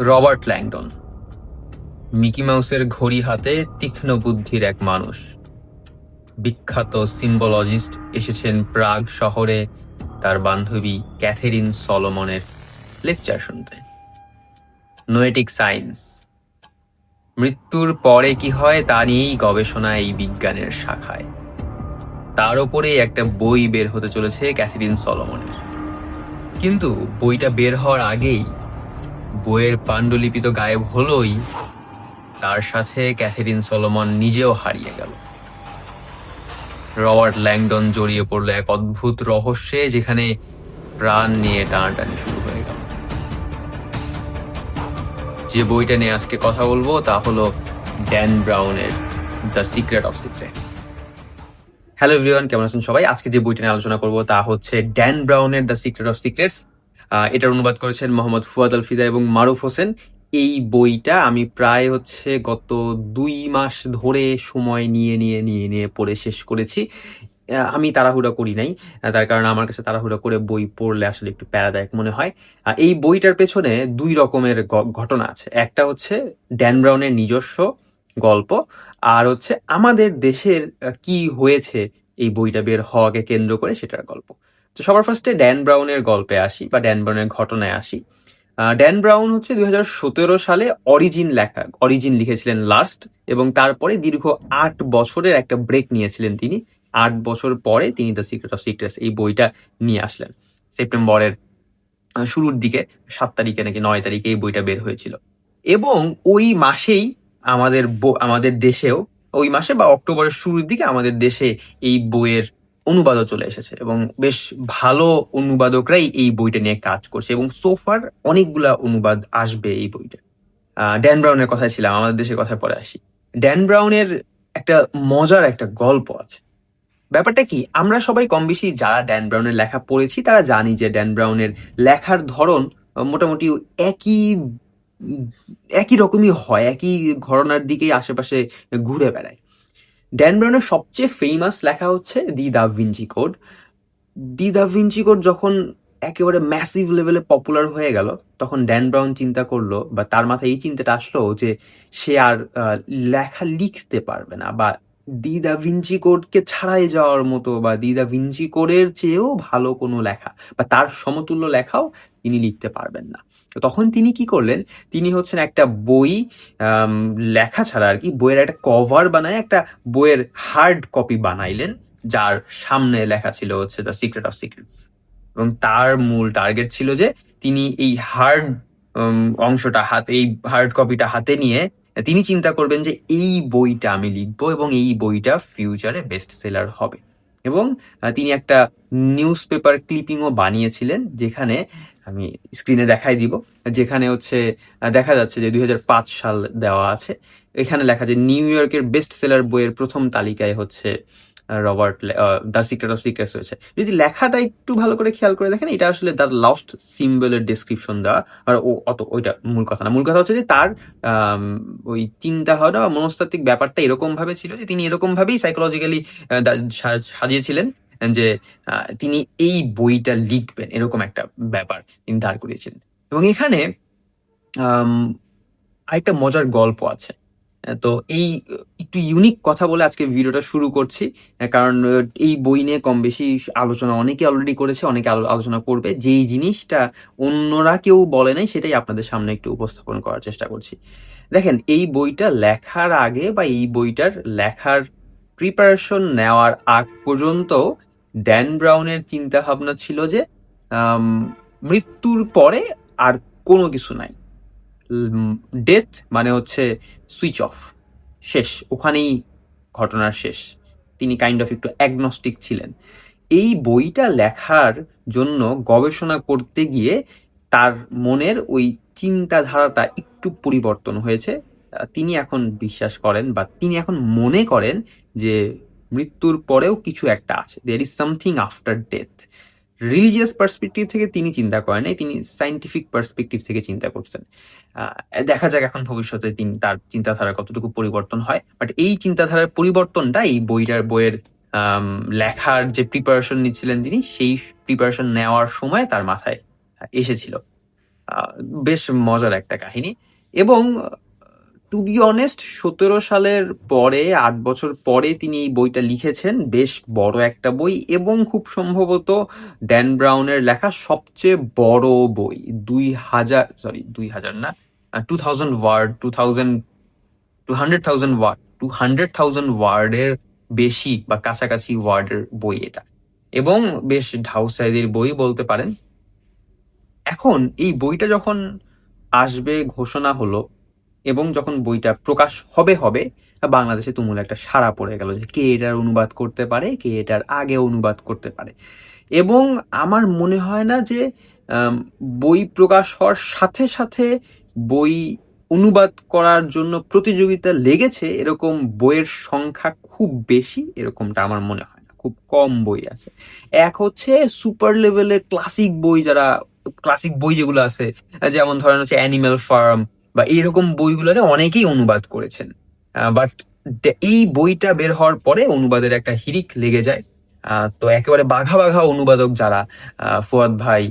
Robert Langdon. Mickey মাউসের ঘড়ি হাতে তীক্ষ্ণ বুদ্ধির এক মানুষ। বিখ্যাত সিম্বলজিস্ট এসেছেন প্রাগ শহরে তার বান্ধবী ক্যাথেরিন সলোমনের লেকচার শুনতে। নোয়েটিক সায়েন্স মৃত্যুর পরে কি হয় তা নিয়েই গবেষণা এই বিজ্ঞানের শাখায়। তার ওপরেই একটা বই বের হতে চলেছে ক্যাথেরিন সলোমনের। কিন্তু বইটা বের হওয়ার আগেই বইয়ের পাণ্ডুলিপি তো গায়েব হলোই। তার সাথে ক্যাথেরিন সলোমন নিজেও হারিয়ে গেল। রবার্ট ল্যাংডন জড়িয়ে পড়ল এক অদ্ভুত রহস্যে, যেখানে প্রাণ নিয়ে টানাটানি শুরু হয়ে গেল। যে বইটা নিয়ে আজকে কথা বলব, তা হলো Dan ব্রাউনের the secret of secrets. Hello everyone, কেমন আছেন সবাই? আজকে যে বইটা নিয়ে আলোচনা করব, তা হচ্ছে ড্যান ব্রাউনের দ্য সিক্রেট অফ সিক্রেটস। এটার অনুবাদ করেছেন মোহাম্মদ ফুয়াদ আল ফিদা এবং মারুফ হোসেন। এই বইটা আমি প্রায় হচ্ছে গত দুই মাস ধরে সময় নিয়ে নিয়ে নিয়ে নিয়ে পড়ে শেষ করেছি। আমি তাড়াহুড়া করি নাই। তার কারণ আমার কাছে তাড়াহুড়া করে বই পড়লে আসলে একটু প্যারাদায়ক মনে হয়। এই বইটার পেছনে দুই রকমের ঘটনা আছে। একটা হচ্ছে ড্যান ব্রাউনের নিজস্ব গল্প, আর হচ্ছে আমাদের দেশের কি হয়েছে এই বইটা বের হওয়াকে কেন্দ্র করে সেটার গল্প। তো সবার ফার্স্টে ড্যান ব্রাউনের গল্পে আসি বা ড্যান ব্রাউনের ঘটনায় আসি। ড্যান ব্রাউন হচ্ছে দুই হাজার সতেরো সালে অরিজিন লেখা অরিজিন লিখেছিলেন লাস্ট এবং তারপরে দীর্ঘ আট বছরের একটা ব্রেক নিয়েছিলেন তিনি। আট বছর পরে তিনি দ্য সিক্রেট অফ সিক্রেটস এই বইটা নিয়ে আসলেন। সেপ্টেম্বরের শুরুর দিকে, সাত তারিখে নাকি নয় তারিখে এই বইটা বের হয়েছিল। এবং ওই মাসেই আমাদের আমাদের দেশেও, ওই মাসে বা অক্টোবরের শুরুর দিকে আমাদের দেশে এই বইয়ের অনুবাদও চলে এসেছে এবং বেশ ভালো অনুবাদকরাই এই বইটা নিয়ে কাজ করছে এবং সোফার অনেকগুলা অনুবাদ আসবে এই বইটা। ড্যান ব্রাউনের কথায় ছিলাম, আমাদের দেশের কথায় পরে আসি। ড্যান ব্রাউনের একটা মজার একটা গল্প আছে। ব্যাপারটা কি, আমরা সবাই কম বেশি যারা ড্যান ব্রাউনের লেখা পড়েছি, তারা জানি যে ড্যান ব্রাউনের লেখার ধরন মোটামুটি একই একই রকমই হয়, একই ঘটনার দিকেই আশেপাশে ঘুরে বেড়ায়। ড্যান ব্রাউনের সবচেয়ে ফেমাস লেখা হচ্ছে the da Vinci code. The da Vinci code যখন একেবারে ম্যাসিভ লেভেলে পপুলার হয়ে গেল, তখন ড্যান ব্রাউন চিন্তা করল বা তার মাথায় এই চিন্তাটা আসলো যে সে আর লেখা লিখতে পারবে না বা দি দা ভিঞ্চি কোডকে ছাড়াই যাওয়ার মতো বা দি দা ভিঞ্চি কোডের চেয়েও ভালো কোনো লেখা বা তার সমতুল্য লেখাও তিনি লিখতে পারবেন না। তখন তিনি কি করলেন? তিনি হচ্ছেন একটা বই লেখা ছাড়া আর কি, বইয়ের একটা কভার বানায়, একটা বইয়ের হার্ড কপি বানাইলেন, যার সামনে লেখা ছিল হচ্ছে দ্য সিক্রেট অফ সিক্রেটস এবং তার মূল টার্গেট ছিল যে তিনি এই হার্ড অংশটা হাতে, এই হার্ড কপিটা হাতে নিয়ে তিনি চিন্তা করবেন যে এই বইটা আমি লিখব এবং এই বইটা ফিউচারে বেস্ট সেলার হবে। এবং তিনি একটা নিউজ পেপার ক্লিপিংও বানিয়েছিলেন, যেখানে আমি স্ক্রিনে দেখাই দিব। যেখানে হচ্ছে দেখা যাচ্ছে যে দুই সাল দেওয়া আছে। এখানে লেখা যে নিউ ইয়র্কের বেস্ট সেলার বইয়ের প্রথম তালিকায় হচ্ছে Robert the secret of secrets রয়েছে। যদি লেখাটা একটু ভালো করে খেয়াল করে দেখেন, এটা আসলে দ্য লস্ট সিম্বলের ডিসক্রিপশন দেওয়া। আর ও, অত, ওইটা মূল কথা না। মূল কথা হচ্ছে যে তার ওই চিন্তা ভাবনা বা মনস্তাত্ত্বিক ব্যাপারটা এরকম ভাবে ছিল যে তিনি এরকম ভাবেই সাইকোলজিক্যালি সাজিয়েছিলেন। যে তিনি এই বইটা লিখবেন, এরকম একটা ব্যাপার তিনি দাঁড় করিয়েছিলেন এবং এখানে আরেকটা মজার গল্প আছে। তো এই, একটু ইউনিক কথা বলে আজকে ভিডিওটা শুরু করছি। কারণ এই বই নিয়ে কম বেশি আলোচনা অনেকে অলরেডি করেছে, অনেকে আলো- আলোচনা করবে। যেই জিনিসটা অন্যরা কেউ বলে নাই, সেটাই আপনাদের সামনে একটু উপস্থাপন করার চেষ্টা করছি। দেখেন, এই বইটা লেখার আগে বা এই বইটার লেখার প্রিপারেশন নেওয়ার আগ পর্যন্ত ড্যান ব্রাউনের চিন্তা ভাবনা ছিল যে মৃত্যুর পরে আর কোনো কিছু নাই। ডেথ মানে হচ্ছে সুইচ অফ শেষ, ওখানেই ঘটনার শেষ। তিনি কাইন্ড অফ একটু অ্যাগনস্টিক ছিলেন। এই বইটা লেখার জন্য গবেষণা করতে গিয়ে তার মনের ওই চিন্তাধারাটা একটু পরিবর্তন হয়েছে। তিনি এখন বিশ্বাস করেন বা তিনি এখন মনে করেন যে মৃত্যুর পরেও কিছু একটা আছে। There is something after death religious perspective থেকে তিনি চিন্তা করেন নাই, তিনি সাইন্টিফিক পার্সপেক্টিভ থেকে চিন্তা করছেন। দেখা যাক এখন ভবিষ্যতে তিনি তার চিন্তাধারা কতটুকু পরিবর্তন হয়। বাট এই চিন্তাধারার পরিবর্তনটা এই বইটার বইয়ের লেখার যে প্রিপারেশন নিচ্ছিলেন তিনি, সেই প্রিপারেশন নেওয়ার সময় তার মাথায় এসেছিল। বেশ মজার একটা কাহিনী। এবং টু বি অনেস্ট সতেরো সালের পরে, আট বছর পরে তিনি এই বইটা লিখেছেন। বেশ বড় একটা বই এবং খুব সম্ভবত ড্যান ব্রাউনের লেখা সবচেয়ে বড় বই। দুই হাজার সরি দুই হাজার না two thousand word two thousand two hundred thousand word two hundred thousand ওয়ার্ডের বেশি বা কাছাকাছি ওয়ার্ডের বই এটা। এবং বেশ ঢাউ সাইজের বই বলতে পারেন। এখন এই বইটা যখন আসবে, ঘোষণা হলো এবং যখন বইটা প্রকাশ হবে হবে, বাংলাদেশে তুমুল একটা সাড়া পড়ে গেল যে কে এটার অনুবাদ করতে পারে, কে এটার আগে অনুবাদ করতে পারে। এবং আমার মনে হয় না যে বই প্রকাশ হওয়ার সাথে সাথে বই অনুবাদ করার জন্য প্রতিযোগিতা লেগেছে, এরকম বইয়ের সংখ্যা খুব বেশি, এরকমটা আমার মনে হয় না। খুব কম বই আছে। এক হচ্ছে সুপার লেভেলের ক্লাসিক বই যারা ক্লাসিক বই যেগুলো আছে, যেমন ধরেন হচ্ছে অ্যানিম্যাল ফার্ম বা এইরকম বইগুলোরে অনেকেই অনুবাদ করেছেন। বাট এই বইটা বের হওয়ার পরে অনুবাদের একটা হিরিক লেগে যায়। তো একেবারে বাঘা বাঘা অনুবাদক যারা ফুয়াদ ভাই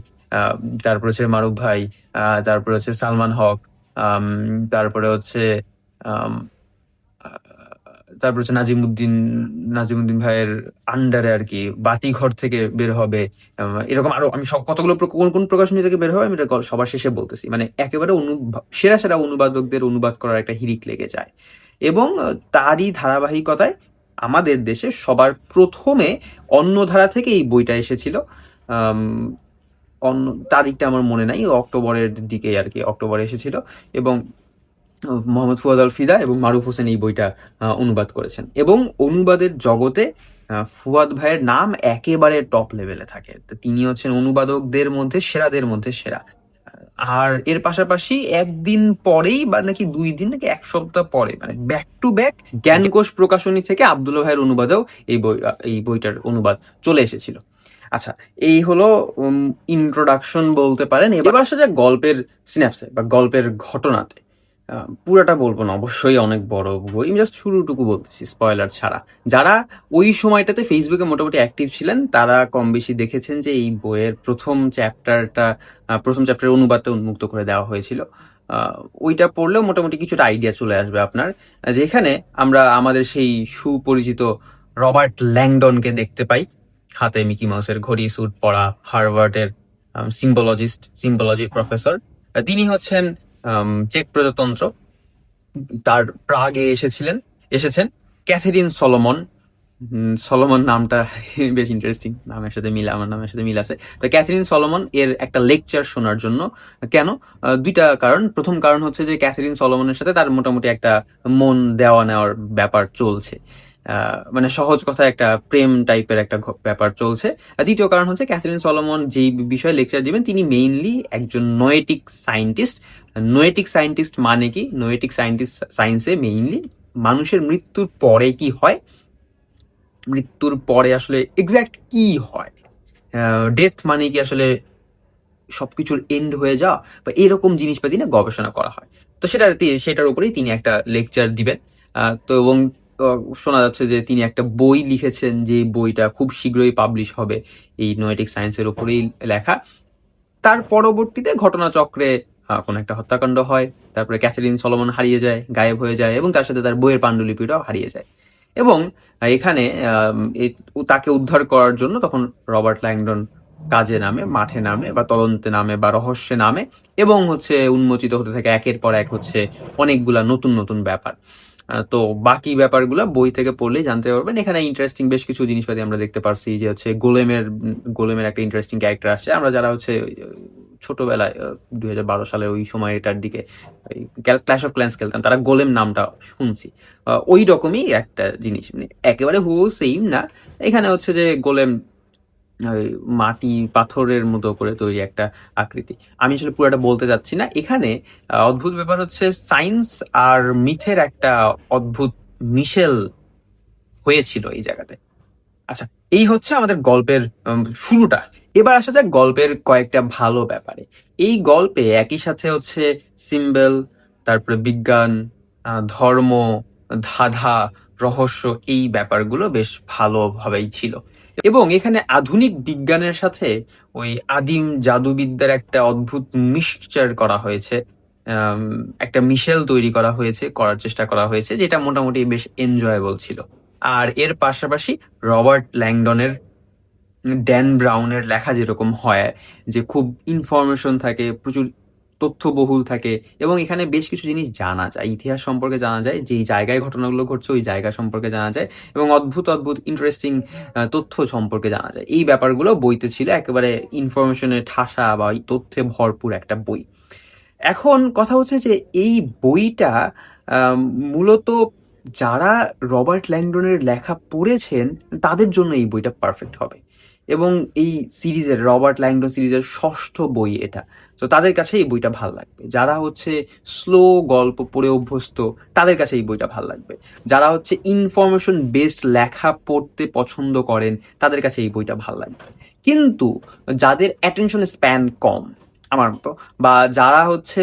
তারপর হচ্ছে মারুফ ভাই তারপরে হচ্ছে সালমান হক তারপরে হচ্ছে তারপর হচ্ছে নাজিমুদ্দিন নাজিমুদ্দিন ভাইয়ের আন্ডারে আর কি বাতিঘর থেকে বের হবে। এরকম আরও আমি সব কতগুলো কোন কোন প্রকাশনী থেকে বের হবে আমি এটা সবার শেষে বলতেছি। মানে একেবারে অনু, সেরা সেরা অনুবাদকদের অনুবাদ করার একটা হিরিক লেগে যায়। এবং তারই ধারাবাহিকতায় আমাদের দেশে সবার প্রথমে অন্য ধারা থেকে এই বইটা এসেছিল। অন্য, তারিখটা আমার মনে নাই, অক্টোবরের দিকে আর কি অক্টোবরে এসেছিল। এবং মোহাম্মদ ফুয়াদ আল ফিদা এবং মারুফ হোসেন এই বইটা অনুবাদ করেছেন। এবং অনুবাদের জগতে ফুয়াদ ভাইয়ের নাম একেবারে টপ লেভেলে থাকে। তিনি হচ্ছেন অনুবাদকদের মধ্যে, সেরাদের মধ্যে সেরা। আর এর পাশাপাশি একদিন পরেই বা নাকি দুই দিন নাকি এক সপ্তাহ পরে মানে ব্যাক টু ব্যাক জ্ঞানকোষ প্রকাশনী থেকে আব্দুল্লাহ ভাইয়ের অনুবাদেও এই বই এই বইটার অনুবাদ চলে এসেছিল। আচ্ছা এই হলো ইন্ট্রোডাকশন বলতে পারেন। এবার আসা যায় গল্পের সিনাপসে বা গল্পের ঘটনাতে। পুরাটা বলব না, অবশ্যই অনেক বড় বই আমি জাস্ট শুরুটুকু বলতেছি স্পয়লার ছাড়া। যারা ওই সময়টাতে ফেসবুকে মোটামুটি অ্যাক্টিভ ছিলেন, তারা কম বেশি দেখেছেন যে এই বইয়ের প্রথম চ্যাপ্টারটা প্রথম চ্যাপ্টারের অনুবাদটা উন্মুক্ত করে দেওয়া হয়েছিল। ওইটা পড়লেও মোটামুটি কিছুটা আইডিয়া চলে আসবে আপনার যেখানে আমরা আমাদের সেই সুপরিচিত রবার্ট ল্যাংডনকে দেখতে পাই। হাতে মিকি মাউসের ঘড়ি স্যুট পরা, হার্ভার্ডের সিম্বলজিস্ট সিম্বলজি প্রফেসর তিনি হচ্ছেন চেক প্রজাতন্ত্র, তার প্রাগে এসেছিলেন, এসেছেন ক্যাথেরিন সলোমন। সলোমন নামটা বেশ ইন্টারেস্টিং নামের সাথে মিল, আমার নামের সাথে মিল আছে। তো ক্যাথেরিন সলোমন এর একটা লেকচার শোনার জন্য, কেন? দুইটা কারণ। প্রথম কারণ হচ্ছে যে ক্যাথেরিন সলোমনের সাথে তার মোটামুটি একটা মন দেওয়া নেওয়ার ব্যাপার চলছে। মানে সহজ কথা একটা প্রেম টাইপের একটা ব্যাপার চলছে। দ্বিতীয় কারণ হচ্ছে ক্যাথেরিন সলোমন যেই বিষয়ে লেকচার দিবেন, তিনি মেইনলি একজন নোয়েটিক সায়েন্টিস্ট নোয়েটিক সায়েন্টিস্ট মানে কি? নোয়েটিক সায়েন্টিস্ট সায়েন্সে মেইনলি মানুষের মৃত্যুর পরে কি হয়? মৃত্যুর পরে আসলে এক্স্যাক্ট কি হয়? ডেথ মানে কি আসলে সবকিছুর এন্ড হয়ে যাওয়া? বা এরকম জিনিসপাতি না গবেষণা করা হয়। তো সেটা সেটার উপরেই তিনি একটা লেকচার দিবেন। তো এবং শোনা যাচ্ছে যে তিনি একটা বই লিখেছেন যে বইটা খুব শীঘ্রই পাবলিশ হবে এই নোয়েটিক সায়েন্সের ওপরেই লেখা। তার পরবর্তীতে ঘটনাচক্রে কোনো একটা হত্যাকাণ্ড হয়, তারপরে ক্যাথরিন সলমন হারিয়ে যায়, গায়েব হয়ে যায় এবং তার সাথে তার বইয়ের পাণ্ডুলিপিটাও হারিয়ে যায়। এবং এখানে তাকে উদ্ধার করার জন্য তখন রবার্ট ল্যাংডন কাজে নামে, মাঠে নামে বা তদন্তে নামে বা রহস্যে নামে এবং হচ্ছে উন্মোচিত হতে থাকে, একের পর এক হচ্ছে অনেকগুলা নতুন নতুন ব্যাপার। তো বাকি ব্যাপারগুলো বই থেকে পড়লেই জানতে পারবেন। এখানে ইন্টারেস্টিং বেশ কিছু জিনিসপাতি আমরা দেখতে পারছি, যে হচ্ছে গোলেমের গোলেমের একটা ইন্টারেস্টিং ক্যারেক্টার আসছে। আমরা যারা হচ্ছে ছোটবেলায় দুই হাজার বারো সালের ওই সময়টার দিকে ক্ল্যাশ অফ ক্ল্যান্স খেলতাম, তারা গোলেম নামটা শুনছি। ওই রকমই একটা জিনিস। মানে একেবারে হু সেম না। এখানে হচ্ছে যে গোলেম ওই মাটি পাথরের মতো করে তৈরি একটা আকৃতি। আমি আসলে পুরোটা বলতে যাচ্ছি না। এখানে অদ্ভুত ব্যাপার হচ্ছে সায়েন্স আর মিথের একটা অদ্ভুত মিশেল হয়েছিল এই জায়গাতে। আচ্ছা এই হচ্ছে আমাদের গল্পের শুরুটা। এবার আসা যাক গল্পের কয়েকটা ভালো ব্যাপারে। এই গল্পে একই সাথে হচ্ছে সিম্বল, তারপরে বিজ্ঞান ধর্ম, ধাঁধা, রহস্য, এই ব্যাপারগুলো বেশ ভালোভাবেই ছিল। এবং এখানে আধুনিক বিজ্ঞানের সাথে ওই আদিম জাদুবিদ্যার একটা অদ্ভুত মিক্সচার করা হয়েছে। একটা মিশেল তৈরি করা হয়েছে, করার চেষ্টা করা হয়েছে, যেটা মোটামুটি বেশ এনজয়েবল ছিল। আর এর পাশাপাশি রবার্ট ল্যাংডনের ড্যান ব্রাউনের লেখা যেরকম হয়, যে খুব ইনফরমেশন থাকে, প্রচুর তথ্যবহুল থাকে এবং এখানে বেশ কিছু জিনিস জানা যায়। ইতিহাস সম্পর্কে জানা যায়, যেই জায়গায় ঘটনাগুলো ঘটছে ওই জায়গা সম্পর্কে জানা যায় এবং অদ্ভুত অদ্ভুত ইন্টারেস্টিং তথ্য সম্পর্কে জানা যায়। এই ব্যাপারগুলো বইতে ছিল একেবারে ইনফরমেশনের ঠাসা বা তথ্যে ভরপুর একটা বই। এখন কথা হচ্ছে যে এই বইটা মূলত যারা রবার্ট ল্যাংডনের লেখা পড়েছেন, তাদের জন্য এই বইটা পারফেক্ট হবে। এবং এই সিরিজের, রবার্ট ল্যাংডন সিরিজের ষষ্ঠ বই এটা। তো তাদের কাছে এই বইটা ভালো লাগবে। যারা হচ্ছে স্লো গল্প পড়ে অভ্যস্ত, তাদের কাছে এই বইটা ভালো লাগবে। যারা হচ্ছে ইনফরমেশন বেসড লেখা পড়তে পছন্দ করেন, তাদের কাছে এই বইটা ভালো লাগবে। কিন্তু যাদের অ্যাটেনশন স্প্যান কম, আমার মতো, বা যারা হচ্ছে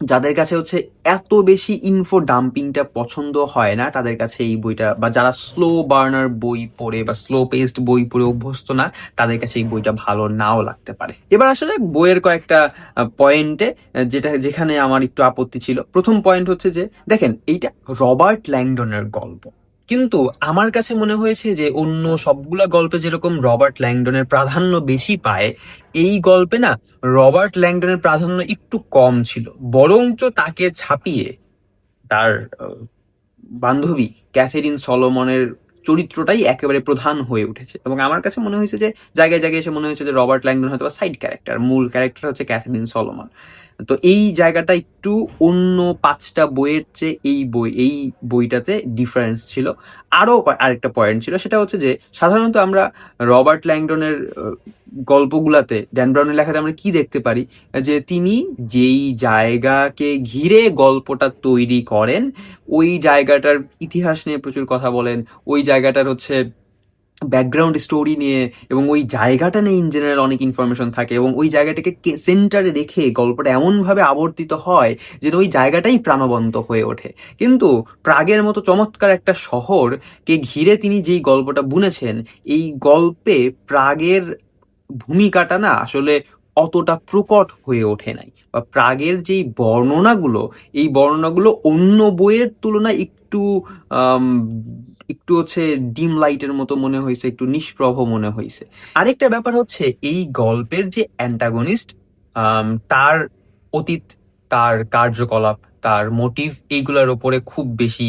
যাদের কাছে হচ্ছে এত বেশি ইনফো ডাম্পিংটা পছন্দ হয় না, তাদের কাছে এই বইটা বা যারা স্লো বার্নার বই পড়ে বা স্লো পেস্ট বই পড়ে অভ্যস্ত না, তাদের কাছে এই বইটা ভালো নাও লাগতে পারে। এবার আসলে বইয়ের কয়েকটা পয়েন্টে যেটা, যেখানে আমার একটু আপত্তি ছিল। প্রথম পয়েন্ট হচ্ছে যে, দেখেন, এইটা রবার্ট ল্যাংডনের গল্প। কিন্তু আমার কাছে মনে হয়েছে যে অন্য সবগুলা গল্পে যেরকম রবার্ট ল্যাংডনের প্রাধান্য বেশি পায়, এই গল্পে না রবার্ট ল্যাংডনের প্রাধান্য একটু কম ছিল। বরঞ্চ তাকে ছাপিয়ে তার বান্ধবী ক্যাথেরিন সলোমনের চরিত্রটাই একেবারে প্রধান হয়ে উঠেছে। এবং আমার কাছে মনে হয়েছে যে, জায়গায় জায়গায় এসে মনে হয়েছে যে রবার্ট ল্যাংডন হয়তো সাইড ক্যারেক্টার, মূল ক্যারেক্টার হচ্ছে ক্যাথেরিন সলোমন। তো এই জায়গাটা একটু অন্য পাঁচটা বইয়ের চেয়ে এই বই, এই বইটাতে ডিফারেন্স ছিল। আরও আরেকটা পয়েন্ট ছিল, সেটা হচ্ছে যে সাধারণত আমরা রবার্ট ল্যাংডনের গল্পগুলাতে, ড্যান ব্রাউনের লেখাতে আমরা কি দেখতে পারি? যে তিনি যেই জায়গাকে ঘিরে গল্পটা তৈরি করেন, ওই জায়গাটার ইতিহাস নিয়ে প্রচুর কথা বলেন, ওই জায়গাটার হচ্ছে ব্যাকগ্রাউন্ড স্টোরি নিয়ে এবং ওই জায়গাটা নিয়ে ইন জেনারেল অনেক ইনফরমেশন থাকে এবং ওই জায়গাটাকে সেন্টারে রেখে গল্পটা এমনভাবে আবর্তিত হয় যে ওই জায়গাটাই প্রাণবন্ত হয়ে ওঠে। কিন্তু প্রাগের মতো চমৎকার একটা শহরকে ঘিরে তিনি যেই গল্পটা বুনেছেন, এই গল্পে প্রাগের ভূমিকাটা না আসলে অতটা প্রকট হয়ে ওঠে নাই বা প্রাগের যেই বর্ণনাগুলো, এই বর্ণনাগুলো অন্য বইয়ের তুলনায় একটু একটু হচ্ছে ডিম লাইটের মতো মনে হয়েছে, একটু নিষ্প্রভ মনে হয়েছে। আরেকটা ব্যাপার হচ্ছে, এই গল্পের যে অ্যান্টাগনিস্ট তার অতীত, তার কার্যকলাপ, তার মোটিভ এইগুলোর উপরে খুব বেশি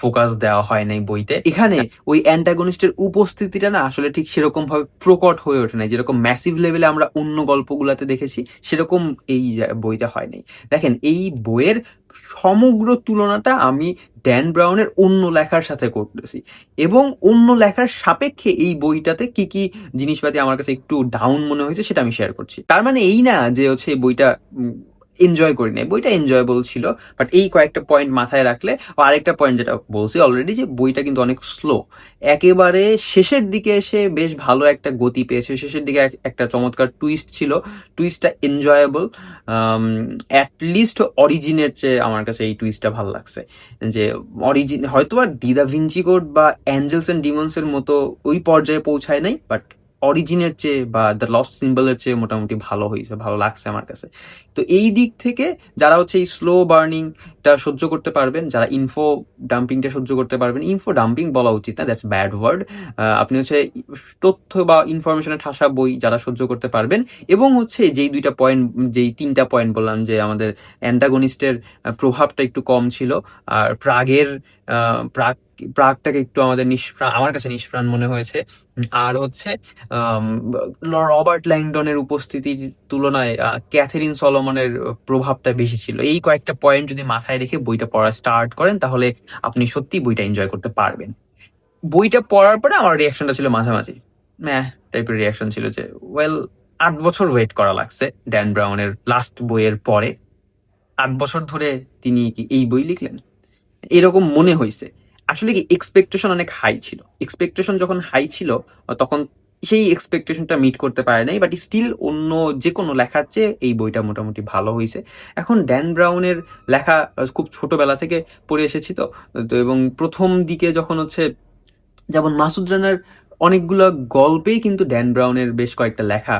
ফোকাস দেওয়া হয় নাই বইতে। এখানে ওই অ্যান্টাগনিস্টের উপস্থিতিটা না আসলে ঠিক সেরকম ভাবে প্রকট হয়ে ওঠে নাই। যেরকম ম্যাসিভ লেভেলে আমরা অন্য গল্পগুলাতে দেখেছি, সেরকম এই বইতে হয় নাই। দেখেন, এই বইয়ের সমগ্র তুলনাটা আমি ড্যান ব্রাউনের অন্য লেখার সাথে করতেছি। এবং অন্য লেখার সাপেক্ষে এই বইটাতে কি কি জিনিসপাতি আমার কাছে একটু ডাউন মনে হয়েছে সেটা আমি শেয়ার করছি। তার মানে এই না যে হচ্ছে বইটা এনজয় করি নাই। বইটা এনজয়েবল ছিল বাট এই কয়েকটা পয়েন্ট মাথায় রাখলে আরেকটা পয়েন্ট যেটা বলছি অলরেডি যে বইটা কিন্তু অনেক স্লো একেবারে শেষের দিকে এসে বেশ ভালো একটা গতি পেয়েছে। শেষের দিকে একটা চমৎকার টুইস্ট ছিল। টুইস্টটা এনজয়েবল অ্যাটলিস্ট অরিজিনের চেয়ে আমার কাছে এই টুইস্টটা ভালো লাগছে। যে অরিজিন হয়তো বা দিদা ভিঞ্চি কোড বা অ্যাঞ্জেলস এন্ড ডিমন্স এর মতো ওই পর্যায়ে পৌঁছায় নাই বাট অরিজিনের চেয়ে বা দ্য লস্ট সিম্বলের চেয়ে মোটামুটি ভালো হয়েছে, ভালো লাগছে আমার কাছে। তো এই দিক থেকে যারা হচ্ছে এই স্লো বার্নিংটা সহ্য করতে পারবেন, যারা ইনফো ডাম্পিংটা সহ্য করতে পারবেন ইনফো ডাম্পিং বলা উচিত না দ্যাটস ব্যাড ওয়ার্ড আপনি হচ্ছে তথ্য বা ইনফরমেশনের ঠাসা বই যারা সহ্য করতে পারবেন, এবং হচ্ছে যেই দুইটা পয়েন্ট যেই তিনটা পয়েন্ট বললাম যে আমাদের অ্যান্টাগনিস্টের প্রভাবটা একটু কম ছিল, আর প্রাগের প্রাগ প্রাগটাকে একটু আমাদের নিষ্প্রাণ, আমার কাছে নিষ্প্রাণ মনে হয়েছে। আর হচ্ছে রবার্ট ল্যাংডনের উপস্থিতির তুলনায় ক্যাথেরিন সলোমনের প্রভাবটা বেশি ছিল। এই কয়েকটা পয়েন্ট যদি মাথায় রেখে বইটা পড়া স্টার্ট করেন, তাহলে আপনি সত্যি বইটা এনজয় করতে পারবেন। বইটা পড়ার পরে আমার রিয়াকশনটা ছিল মাঝামাঝি। ম্যাহ টাইপের রিয়াকশন ছিল যে ওয়েল আট বছর ওয়েট করা লাগছে ড্যান ব্রাউনের লাস্ট বইয়ের পরে। আট বছর ধরে তিনি এই বই লিখলেন? এরকম মনে হয়েছে আসলে কি এক্সপেকটেশন অনেক হাই ছিল। এক্সপেকটেশন যখন হাই ছিল, তখন সেই এক্সপেকটেশনটা মিট করতে পারে নাই বাট স্টিল অন্য যে কোনো লেখার চেয়ে এই বইটা মোটামুটি ভালো হয়েছে। এখন ড্যান ব্রাউনের লেখা খুব ছোটবেলা থেকে পড়ে এসেছি তো তো এবং প্রথম দিকে যখন হচ্ছে, যেমন মাসুদ রানার অনেকগুলো গল্পেই কিন্তু ড্যান ব্রাউনের বেশ কয়েকটা লেখা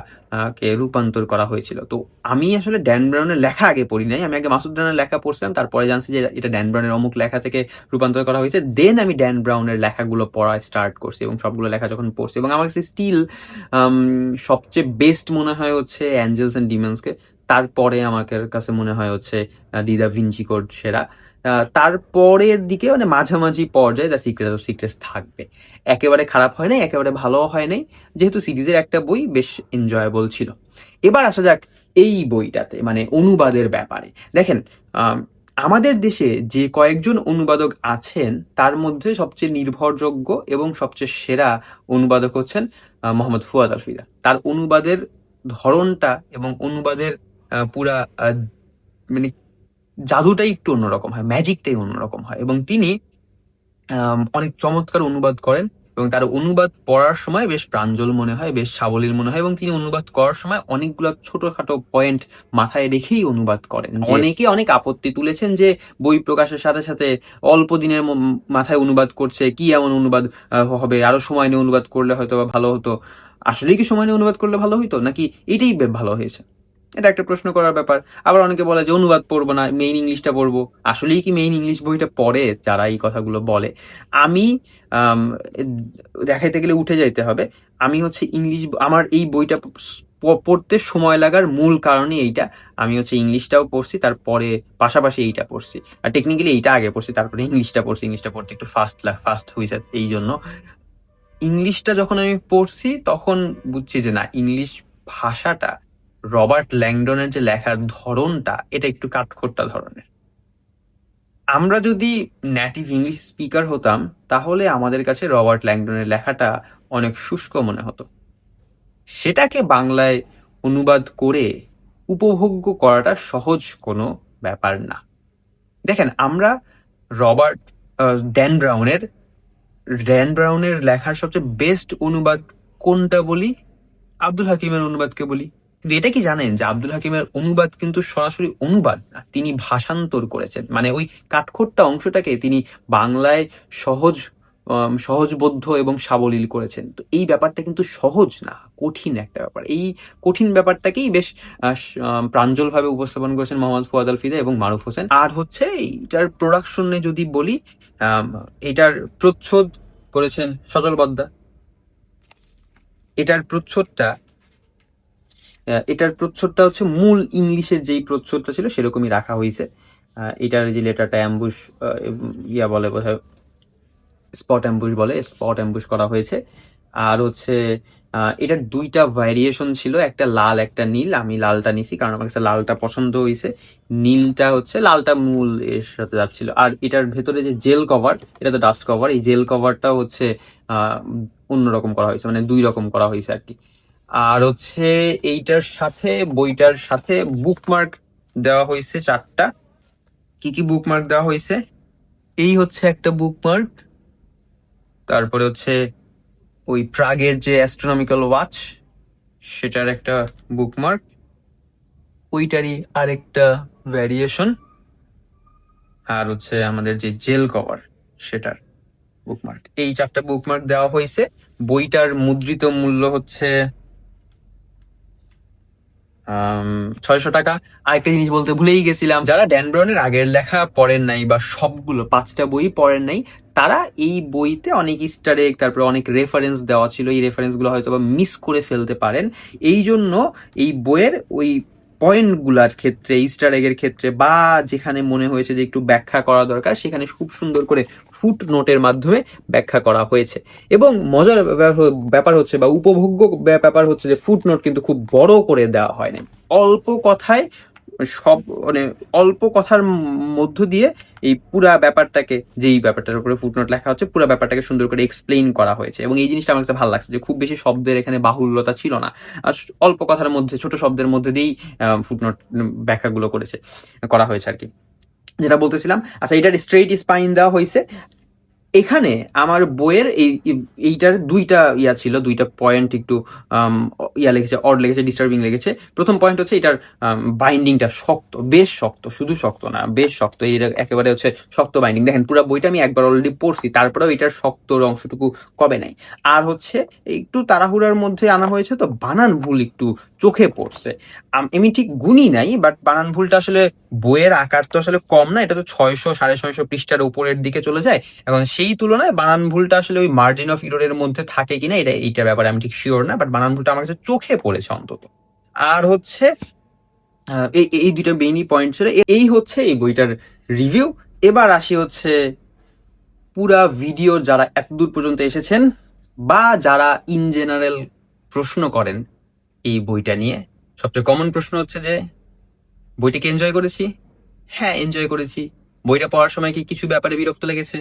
কে রূপান্তর করা হয়েছিল। তো আমি আসলে ড্যান ব্রাউনের লেখা আগে পড়ি নাই। আমি আগে মাসুদ রানার লেখা পড়ছিলাম, তারপরে জানছি যে এটা ড্যান ব্রাউনের অমুক লেখা থেকে রূপান্তর করা হয়েছে। দেন আমি ড্যান ব্রাউনের লেখাগুলো পড়া স্টার্ট করছি এবং সবগুলো লেখা যখন পড়ছি এবং আমার কাছে স্টিল সবচেয়ে বেস্ট মনে হয় হচ্ছে অ্যাঞ্জেলস অ্যান্ড ডিমেন্সকে তারপরে আমার কাছে মনে হয় হচ্ছে দিদা ভিঞ্চি কোড সেরা। তারপরের দিকে মানে মাঝামাঝি পর্যায়ে দ্য সিক্রেট অফ সিক্রেটস থাকবে। একেবারে খারাপ হয় নাই, একেবারে ভালোও হয় নাই। যেহেতু সিরিজের একটা বই বেশ এনজয়েবল ছিল। এবার আসা যাক এই বইটাতে মানে অনুবাদের ব্যাপারে। দেখেন আমাদের দেশে যে কয়েকজন অনুবাদক আছেন, তার মধ্যে সবচেয়ে নির্ভরযোগ্য এবং সবচেয়ে সেরা অনুবাদক হচ্ছেন মোহাম্মদ ফুয়াদ আলফিদা। তার অনুবাদের ধরনটা এবং অনুবাদের পুরা মানে জাদুটাই একটু অন্যরকম হয় ম্যাজিকটাই অন্যরকম হয়। এবং তিনি অনেক চমৎকার অনুবাদ করেন এবং তার অনুবাদ পড়ার সময় বেশ প্রাঞ্জল মনে হয় বেশ সাবলীল মনে হয় এবং তিনি অনুবাদ করার সময় অনেকগুলো ছোটখাটো পয়েন্ট মাথায় রেখেই অনুবাদ করেন। অনেকে অনেক আপত্তি তুলেছেন যে বই প্রকাশের সাথে সাথে অল্প দিনের মাথায় অনুবাদ করছে কি এমন অনুবাদ হবে? আরও সময় নিয়ে অনুবাদ করলে হয়তো বা ভালো হতো। আসলেই কি সময় নিয়ে অনুবাদ করলে ভালো হইতো? নাকি এটাই ভালো হয়েছে? এটা একটা প্রশ্ন করার ব্যাপার। আবার অনেকে বলে যে, অনুবাদ পড়ব না মেইন ইংলিশটা পড়ব। আসলেই কি মেইন ইংলিশ বইটা পড়ে যারা এই কথাগুলো বলে? আমি দেখাইতে গেলে উঠে যাইতে হবে, আমি হচ্ছে ইংলিশ, আমার এই বইটা পড়তে সময় লাগার মূল কারণই এইটা। আমি হচ্ছে ইংলিশটাও পড়ছি, তারপরে পাশাপাশি এইটা পড়ছি। আর টেকনিক্যালি এইটা আগে পড়ছি, তারপরে ইংলিশটা পড়ছি, ইংলিশটা পড়তে একটু ফাস্ট ফাস্ট হয়েছে এই জন্য। ইংলিশটা যখন আমি পড়ছি, তখন বুঝছি যে না, ইংলিশ ভাষাটা রবার্ট ল্যাংডনের যে লেখার ধরনটা, এটা একটু কাঠখোট্টা ধরনের। আমরা যদি নেটিভ ইংলিশ স্পিকার হতাম, তাহলে আমাদের কাছে রবার্ট ল্যাংডনের লেখাটা অনেক শুষ্ক মনে হতো। সেটাকে বাংলায় অনুবাদ করে উপভোগ্য করাটা সহজ কোনো ব্যাপার না। দেখেন, আমরা রবার্ট ড্যান ব্রাউনের ড্যান ব্রাউনের লেখার সবচেয়ে বেস্ট অনুবাদ কোনটা বলি? আব্দুল হাকিমের অনুবাদকে বলি। কিন্তু এটা কি জানেন যে আব্দুল হাকিমের অনুবাদ কিন্তু সরাসরি অনুবাদ না তিনি ভাষান্তর করেছেন। মানে ওই কাঠখোট্টা অংশটাকে তিনি বাংলায় সহজ আম, সহজবোধ্য এবং সাবলীল করেছেন। তো এই ব্যাপারটা কিন্তু সহজ না কঠিন একটা ব্যাপার। এই কঠিন ব্যাপারটাকেই বেশ প্রাঞ্জলভাবে উপস্থাপন করেছেন মোহাম্মদ ফুয়াদ আল ফিদা এবং মারুফ হোসেন। আর হচ্ছে এইটার প্রোডাকশনে যদি বলি এটার প্রচ্ছদ করেছেন সজল বদ্দা। এটার প্রচ্ছদটা এটার প্রচ্ছদটা হচ্ছে মূল ইংলিশের যেই প্রচ্ছদটা ছিল সেরকমই রাখা হয়েছে। এটার যে লেটারটা অ্যাম্বুশ ইয়া বলে বোধহয় স্পট অ্যাম্বুশ বলে স্পট অ্যাম্বুশ করা হয়েছে। আর হচ্ছে এটার দুইটা ভ্যারিয়েশন ছিল, একটা লাল, একটা নীল। আমি লালটা নিছি কারণ আমার কাছে লালটা পছন্দ হয়েছে। নীলটা হচ্ছে, লালটা মূল এর সাথে যাচ্ছিল। আর এটার ভেতরে যে জেল কভার এটা তো ডাস্ট কভার এই জেল কভারটা হচ্ছে অন্যরকম করা হয়েছে মানে দুই রকম করা হয়েছে আর কি। আর হচ্ছে এইটার সাথে, বইটার সাথে বুকমার্ক দেওয়া হয়েছে চারটা। কি কি বুকমার্ক দেওয়া হয়েছে? এই হচ্ছে একটা বুকমার্ক তারপরে হচ্ছে ওই প্রাগের যে অ্যাস্ট্রোনমিক্যাল ওয়াচ সেটার একটা বুকমার্ক ওইটারই আরেকটা ভ্যারিয়েশন আর হচ্ছে আমাদের যে জেল কভার সেটার বুকমার্ক এই চারটা বুকমার্ক দেওয়া হয়েছে। বইটার মুদ্রিত মূল্য হচ্ছে ছয়শো টাকা। আরেকটা জিনিস বলতে ভুলেই গেছিলাম, যারা ড্যান ব্রাউনের আগের লেখা পড়েন নাই বা সবগুলো, পাঁচটা বই পড়েন নাই, তারা এই বইতে অনেক স্টারে তারপর তারপরে অনেক রেফারেন্স দেওয়া ছিল। এই রেফারেন্সগুলো হয়তো বা মিস করে ফেলতে পারেন। এই জন্য এই বইয়ের ওই পয়েন্টগুলার ক্ষেত্রে ইস্টার এগের ক্ষেত্রে বা যেখানে মনে হয়েছে যে একটু ব্যাখ্যা করা দরকার, সেখানে খুব সুন্দর করে ফুট নোটের মাধ্যমে ব্যাখ্যা করা হয়েছে। এবং মজার ব্যাপার- হচ্ছে বা উপভোগ্য ব্যা- ব্যাপার হচ্ছে যে ফুট নোট কিন্তু খুব বড় করে দেওয়া হয়নি। অল্প কথায় সব মানে অল্প কথার মধ্য দিয়ে এই পুরা ব্যাপারটাকে, যেই ব্যাপারটার উপরে ফুটনোট লেখা হচ্ছে, পুরো ব্যাপারটাকে সুন্দর করে এক্সপ্লেইন করা হয়েছে। এবং এই জিনিসটা আমার কাছে ভালো লাগছে যে খুব বেশি শব্দের এখানে বাহুল্যতা ছিল না। আর অল্প কথার মধ্যে, ছোট শব্দের মধ্যে দিয়েই ফুটনোট ব্যাখ্যাগুলো করেছে, করা হয়েছে আর কি। যেটা বলতেছিলাম আচ্ছা এটার স্ট্রেইট স্পাইন দেওয়া হয়েছে। এখানে আমার বইয়ের এই, এই- এইটার দুইটা ইয়া ছিল, দুইটা পয়েন্ট একটু ইয়া লেগেছে অড লেগেছে ডিস্টার্বিং লেগেছে। প্রথম পয়েন্ট হচ্ছে এটার বাইন্ডিংটা শক্ত, বেশ শক্ত, শুধু শক্ত না, বেশ শক্ত, এই একেবারে হচ্ছে শক্ত বাইন্ডিং দেখেন, পুরো বইটা আমি একবার অলরেডি পড়ছি, তারপরেও এটার শক্ত অংশটুকু কবে নাই। আর হচ্ছে, একটু তাড়াহুড়ার মধ্যে আনা হয়েছে তো, বানান ভুল একটু চোখে পড়ছে। আম- ঠিক গুনি নাই বাট বানান ভুলটা আসলে বইয়ের আকার তো আসলে কম না, এটা তো ছয়শো, সাড়ে ছয়শো পৃষ্ঠার উপরের দিকে চলে যায়। এখন সেই তুলনায় বানান ভুলটা আসলে ওই মার্জিন অফ ইরোরের মধ্যে থাকে কিনা, এটা, এইটার ব্যাপারে আমি ঠিক শিওর না বাট বানান ভুলটা আমার কাছে চোখে পড়েছে অন্তত। আর হচ্ছে এই এই দুইটা মেইনই পয়েন্ট ছিল এই হচ্ছে এই বইটার রিভিউ এবার আসি হচ্ছে পুরা ভিডিও যারা এতদূর পর্যন্ত এসেছেন, বা যারা ইন জেনারেল প্রশ্ন করেন এই বইটা নিয়ে। সবচেয়ে কমন প্রশ্ন হচ্ছে যে, বইটাকে এনজয় করেছি? হ্যাঁ এনজয় করেছি। বইটা পড়ার সময় কি কিছু ব্যাপারে বিরক্ত লেগেছে?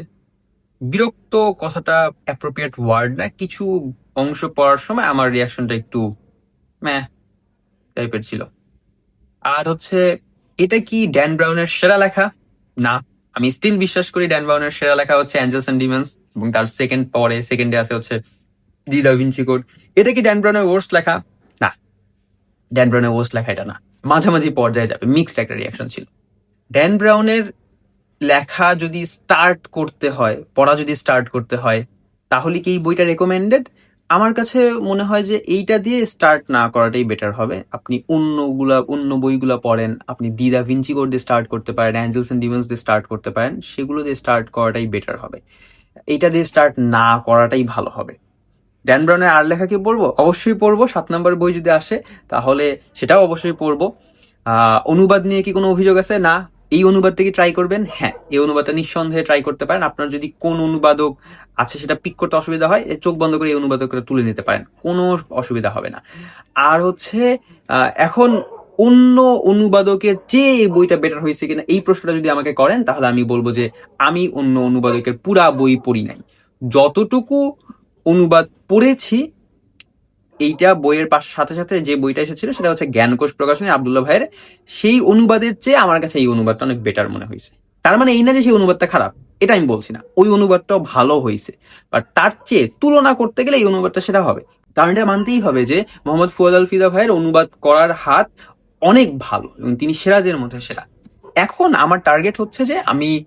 বিরক্ত কথাটা অ্যাপ্রোপ্রিয়েট ওয়ার্ড না, কিছু অংশ পড়ার সময় আমার রিয়াকশনটা একটু ম্যাহ টাইপের ছিল। আর হচ্ছে, এটা কি ড্যান ব্রাউনের সেরা লেখা? না, আমি স্টিল বিশ্বাস করি ড্যান ব্রাউনের সেরা লেখা হচ্ছে অ্যাঞ্জেলস অ্যান্ড ডিমন্স এবং তার সেকেন্ড পরে সেকেন্ডে আছে হচ্ছে দি দা ভিঞ্চি কোড এটা কি ড্যান ব্রাউনের ওয়ার্স্ট লেখা? না ড্যান ব্রাউনের ওয়ার্স্ট লেখা এটা না। মাঝামাঝি পর্যায়ে যাবে মিক্সড একটা রিয়াকশন ছিল। ড্যান ব্রাউনের লেখা যদি স্টার্ট করতে হয়, পড়া যদি স্টার্ট করতে হয়, তাহলে কি এই বইটা রেকমেন্ডেড আমার কাছে মনে হয় যে এইটা দিয়ে স্টার্ট না করাটাই বেটার হবে। আপনি অন্যগুলা, অন্য বইগুলা পড়েন, আপনি দিদা ভিঞ্চি দিয়ে স্টার্ট করতে পারেন অ্যাঞ্জেলস এন্ড ডিমন্স দিয়ে স্টার্ট করতে পারেন, সেগুলো দিয়ে স্টার্ট করাটাই বেটার হবে। এইটা দিয়ে স্টার্ট না করাটাই ভালো হবে। ড্যান ব্রাউনের আর লেখা কি পড়ব? অবশ্যই পড়ব, সাত নম্বর বই যদি আসে, তাহলে সেটাও অবশ্যই পড়ব। অনুবাদ নিয়ে কি কোনো অভিযোগ আছে? না। এই অনুবাদ থেকে ট্রাই করবেন? হ্যাঁ এই অনুবাদটা নিঃসন্দেহে ট্রাই করতে পারেন। আপনার যদি কোন অনুবাদক আছে সেটা পিক করতে অসুবিধা হয় চোখ বন্ধ করে এই অনুবাদকরা তুলে নিতে পারেন। কোনো অসুবিধা হবে না। আর হচ্ছে এখন অন্য অনুবাদকের চেয়ে এই বইটা বেটার হয়েছে কিনা, এই প্রশ্নটা যদি আমাকে করেন, তাহলে আমি বলব যে আমি অন্য অনুবাদকের পুরা বই পড়ি নাই। যতটুকু অনুবাদ পড়েছি এইটা বইয়ের পাশ, সাথে সাথে যে বইটা এসেছিল সেটা হচ্ছে জ্ঞানকোষ প্রকাশনী আবদুল্লাহ ভাইয়ের। সেই অনুবাদের চেয়ে আমার কাছে এই অনুবাদটা অনেক বেটার মনে হয়েছে। তার মানে এই না যে সেই অনুবাদটা খারাপ, এটা আমি বলছি না। ওই অনুবাদটাও ভালো হয়েছে। বাট তার চেয়ে তুলনা করতে গেলে এই অনুবাদটা সেটা হবে। কারণ এটা মানতেই হবে যে মোহাম্মদ ফুয়াদ আল ফিদা ভাইয়ের অনুবাদ করার হাত অনেক ভালো এবং তিনি সেরাদের মধ্যে সেরা। এখন আমার টার্গেট হচ্ছে যে আমি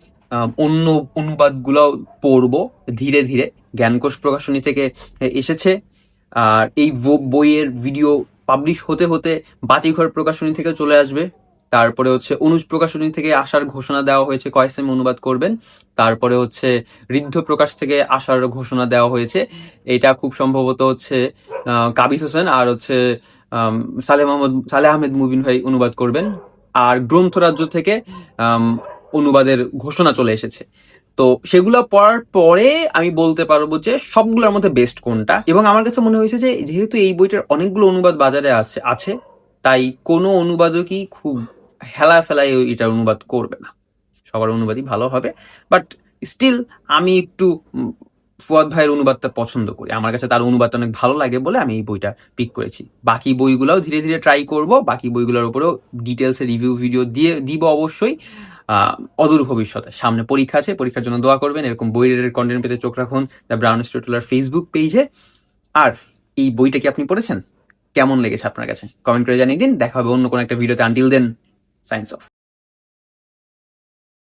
অন্য অনুবাদগুলো পড়ব। ধীরে ধীরে জ্ঞানকোষ প্রকাশনী থেকে এসেছে। আর এই বইয়ের ভিডিও পাবলিশ হতে হতে বাতিঘর প্রকাশনী থেকে চলে আসবে। তারপরে হচ্ছে অনুজ প্রকাশনী থেকে আসার ঘোষণা দেওয়া হয়েছে কয়েসেম অনুবাদ করবেন। তারপরে হচ্ছে ঋদ্ধ প্রকাশ থেকে আসার ঘোষণা দেওয়া হয়েছে। এটা খুব সম্ভবত হচ্ছে কাবিস হোসেন আর হচ্ছে সালেহ মোহাম্মদ, সালেহ আহমেদ মুবিন ভাই অনুবাদ করবেন। আর গ্রন্থরাজ্য থেকে অনুবাদের ঘোষণা চলে এসেছে। তো সেগুলো পড়ার পরে আমি বলতে পারব যে সবগুলোর মধ্যে বেস্ট কোনটা? এবং আমার কাছে মনে হয়েছে যে যেহেতু এই বইটার অনেকগুলো অনুবাদ বাজারে আছে আছে, তাই কোনো অনুবাদকই খুব হেলা ফেলায় এটার অনুবাদ করবে না। সবার অনুবাদই ভালো হবে বাট স্টিল আমি একটু ফুয়াদ ভাইয়ের অনুবাদটা পছন্দ করি। আমার কাছে তার অনুবাদটা অনেক ভালো লাগে বলে আমি এই বইটা পিক করেছি। বাকি বইগুলোও ধীরে ধীরে ট্রাই করব, বাকি বইগুলোর উপরেও ডিটেলসে রিভিউ ভিডিও দিয়ে, দিব অবশ্যই। অদূর ভবিষ্যতে। সামনে পরীক্ষা আছে, পরীক্ষার জন্য দোয়া করবেন। এরকম বইয়ের কন্টেন্ট পেতে চোখ রাখুন। দ্য ব্রাউন স্টোটুলার ফেসবুক পেজে আর এই বইটা কি আপনি পড়েছেন? কেমন লেগেছে আপনার কাছে? কমেন্ট করে জানিয়ে দিন। দেখা হবে অন্য কোনো একটা ভিডিওতে আনটিল দেন সায়েন্স অফ